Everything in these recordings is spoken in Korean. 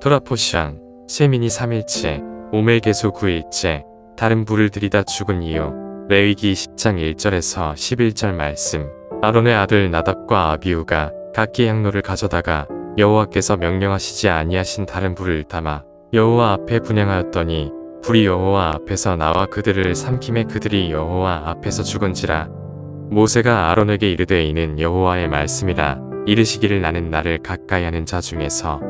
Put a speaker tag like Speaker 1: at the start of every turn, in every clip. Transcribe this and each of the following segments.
Speaker 1: 토라포션, 세민이 3일째, 오멜게소 9일째, 다른 불을 들이다 죽은 이유, 레위기 10장 1절에서 11절 말씀. 아론의 아들 나답과 아비우가 각기 향로를 가져다가 여호와께서 명령하시지 아니하신 다른 불을 담아 여호와 앞에 분양하였더니 불이 여호와 앞에서 나와 그들을 삼킴에 그들이 여호와 앞에서 죽은지라. 모세가 아론에게 이르되 이는 여호와의 말씀이라. 이르시기를 나는 나를 가까이 하는 자 중에서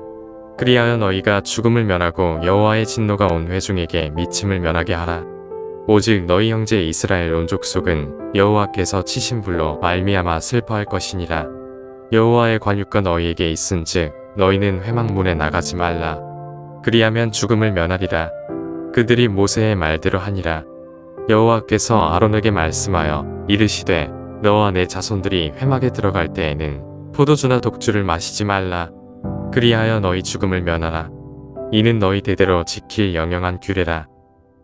Speaker 1: 그리하여 너희가 죽음을 면하고 여호와의 진노가 온 회중에게 미침을 면하게 하라. 오직 너희 형제 이스라엘 온 족 속은 여호와께서 치신 불로 말미암아 슬퍼할 것이니라. 여호와의 관유가 너희에게 있은즉 너희는 회막문에 나가지 말라. 그리하면 죽음을 면하리라. 그들이 모세의 말대로 하니라. 여호와께서 아론에게 말씀하여 이르시되 너와 내 자손들이 회막에 들어갈 때에는 포도주나 독주를 마시지 말라 그리하여 너희 죽음을 면하라 이는 너희 대대로 지킬 영영한 규례라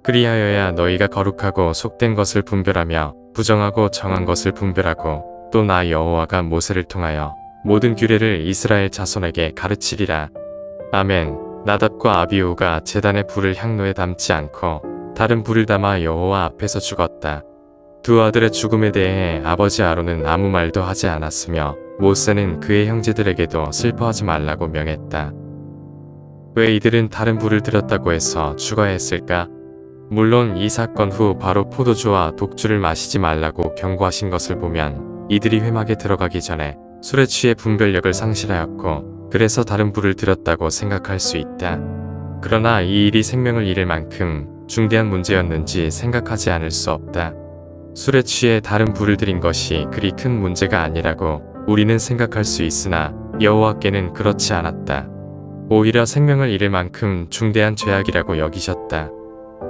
Speaker 1: 그리하여야 너희가 거룩하고 속된 것을 분별하며 부정하고 정한 것을 분별하고 또 나 여호와가 모세를 통하여 모든 규례를 이스라엘 자손에게 가르치리라. 아멘. 나답과 아비우가 제단의 불을 향로에 담지 않고 다른 불을 담아 여호와 앞에서 죽었다. 두 아들의 죽음에 대해 아버지 아론은 아무 말도 하지 않았으며 모세는 그의 형제들에게도 슬퍼하지 말라고 명했다. 왜 이들은 다른 불을 들였다고 해서 죽어야 했을까? 물론 이 사건 후 바로 포도주와 독주를 마시지 말라고 경고하신 것을 보면 이들이 회막에 들어가기 전에 술에 취해 분별력을 상실하였고 그래서 다른 불을 들였다고 생각할 수 있다. 그러나 이 일이 생명을 잃을 만큼 중대한 문제였는지 생각하지 않을 수 없다. 술에 취해 다른 불을 들인 것이 그리 큰 문제가 아니라고 우리는 생각할 수 있으나 여호와께는 그렇지 않았다. 오히려 생명을 잃을 만큼 중대한 죄악이라고 여기셨다.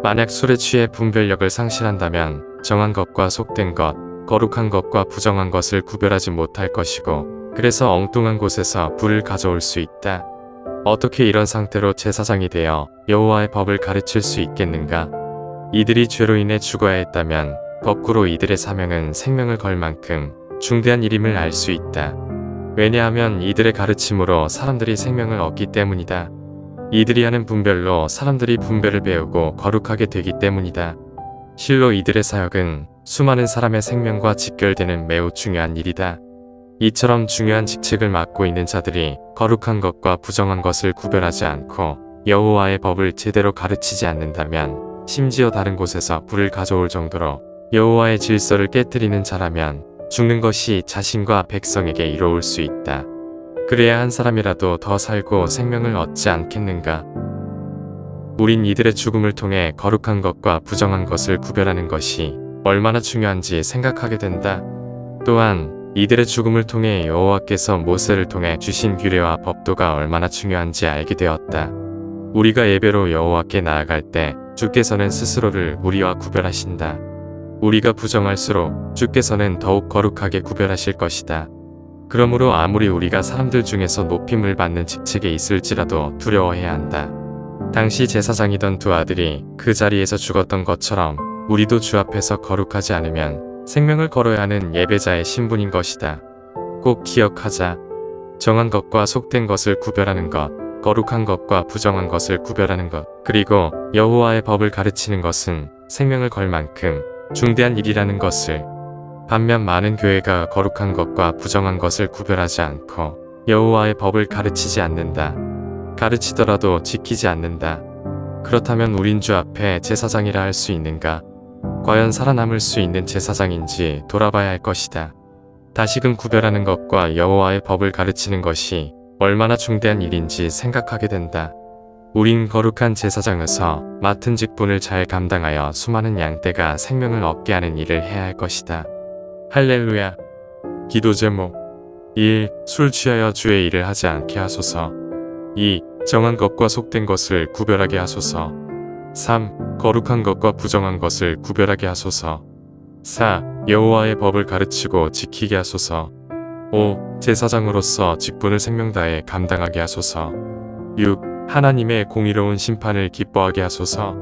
Speaker 1: 만약 술에 취해 분별력을 상실한다면 정한 것과 속된 것, 거룩한 것과 부정한 것을 구별하지 못할 것이고 그래서 엉뚱한 곳에서 불을 가져올 수 있다. 어떻게 이런 상태로 제사장이 되어 여호와의 법을 가르칠 수 있겠는가? 이들이 죄로 인해 죽어야 했다면 거꾸로 이들의 사명은 생명을 걸 만큼 중대한 일임을 알 수 있다. 왜냐하면 이들의 가르침으로 사람들이 생명을 얻기 때문이다. 이들이 하는 분별로 사람들이 분별을 배우고 거룩하게 되기 때문이다. 실로 이들의 사역은 수많은 사람의 생명과 직결되는 매우 중요한 일이다. 이처럼 중요한 직책을 맡고 있는 자들이 거룩한 것과 부정한 것을 구별하지 않고 여호와의 법을 제대로 가르치지 않는다면 심지어 다른 곳에서 불을 가져올 정도로 여호와의 질서를 깨뜨리는 자라면 죽는 것이 자신과 백성에게 이로울 수 있다. 그래야 한 사람이라도 더 살고 생명을 얻지 않겠는가? 우린 이들의 죽음을 통해 거룩한 것과 부정한 것을 구별하는 것이 얼마나 중요한지 생각하게 된다. 또한 이들의 죽음을 통해 여호와께서 모세를 통해 주신 규례와 법도가 얼마나 중요한지 알게 되었다. 우리가 예배로 여호와께 나아갈 때 주께서는 스스로를 우리와 구별하신다. 우리가 부정할수록 주께서는 더욱 거룩하게 구별하실 것이다. 그러므로 아무리 우리가 사람들 중에서 높임을 받는 직책에 있을지라도 두려워해야 한다. 당시 제사장이던 두 아들이 그 자리에서 죽었던 것처럼 우리도 주 앞에서 거룩하지 않으면 생명을 걸어야 하는 예배자의 신분인 것이다. 꼭 기억하자. 정한 것과 속된 것을 구별하는 것, 거룩한 것과 부정한 것을 구별하는 것, 그리고 여호와의 법을 가르치는 것은 생명을 걸 만큼 중대한 일이라는 것을 반면 많은 교회가 거룩한 것과 부정한 것을 구별하지 않고 여호와의 법을 가르치지 않는다. 가르치더라도 지키지 않는다. 그렇다면 우린 주 앞에 제사장이라 할 수 있는가? 과연 살아남을 수 있는 제사장인지 돌아봐야 할 것이다. 다시금 구별하는 것과 여호와의 법을 가르치는 것이 얼마나 중대한 일인지 생각하게 된다. 우린 거룩한 제사장으서 맡은 직분을 잘 감당하여 수많은 양떼가 생명을 얻게 하는 일을 해야 할 것이다. 할렐루야. 기도 제목 1. 술 취하여 주의 일을 하지 않게 하소서 2. 정한 것과 속된 것을 구별하게 하소서 3. 거룩한 것과 부정한 것을 구별하게 하소서 4. 여호와의 법을 가르치고 지키게 하소서 5. 제사장으로서 직분을 생명다에 감당하게 하소서 6. 하나님의 공의로운 심판을 기뻐하게 하소서.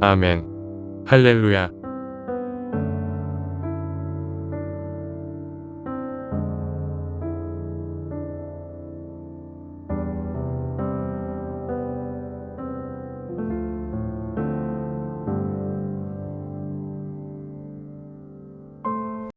Speaker 1: 아멘. 할렐루야.